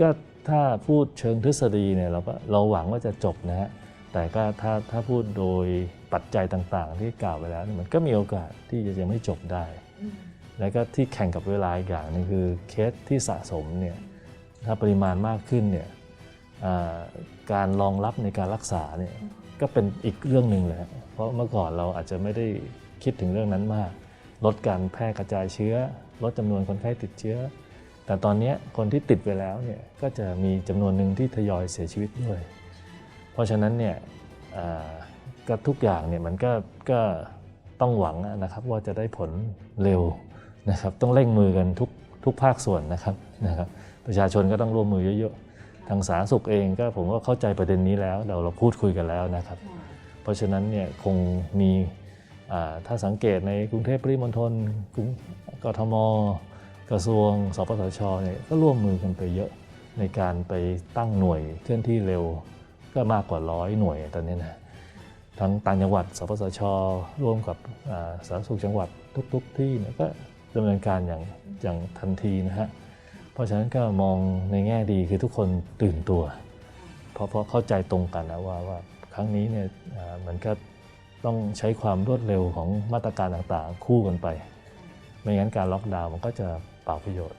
ก็ถ้าพูดเชิงทฤษฎีเนี่ยเราก็เราหวังว่าจะจบนะฮะแต่ก็ถ้าถ้าพูดโดยปัจจัยต่างๆ ที่กล่าวไปแล้วเนี่ยมันก็มีโอกาสที่จะยังไม่จบได้ แล้วก็ที่แข่งกับเวลาอีกอย่างนึงคือเคสที่สะสมเนี่ยถ้าปริมาณมากขึ้นเนี่ยการรองรับในการรักษาเนี่ยก็เป็นอีกเรื่องหนึ่งเลยฮะเพราะเมื่อก่อนเราอาจจะไม่ได้คิดถึงเรื่องนั้นมาก ลดการแพร่กระจายเชื้อ ลดจำนวนคนไข้ติดเชื้อ แต่ตอนนี้คนที่ติดไปแล้วเนี่ยก็จะมีจำนวนหนึ่งที่ทยอยเสียชีวิตด้วย เพราะฉะนั้นเนี่ยก็ทุกอย่างเนี่ยมันก็ก็ต้องหวังนะครับว่าจะได้ผลเร็วนะครับต้องเร่งมือกันทุกทุกภาคส่วนนะครับนะครับ ประชาชนก็ต้องร่วมมือเยอะๆ ทางสาธารณสุขเองก็ผมก็เข้าใจประเด็นนี้แล้วเราเราพูดคุยกันแล้วนะครับ เพราะฉะนั้นเนี่ยคงมีถ้าสังเกตในกรุงเทพปริมณฑลกรุงกทม กระทรวง สปสชเนี่ยก็ร่วมมือกันไปเยอะในการไปตั้งหน่วยเคลื่อนที่เร็วก็มากกว่าร้อยหน่วยตอนนี้นะทั้งต่างจังหวัด สปสช ร่วมกับสาธารณสุขจังหวัดทุกๆทที่เนี่ยก็ดำเนินการอย่างอย่างทันทีนะฮะเพราะฉะนั้นก็มองในแง่ดีคือทุกคนตื่นตัว เพราะเพราะเข้าใจตรงกันนะว่าว่าครั้งนี้เนี่ยมันก็ต้องใช้ความรวดเร็วของมาตรการต่างๆ คู่กันไป ไม่งั้นการล็อกดาวน์มันก็จะ เปล่าประโยชน์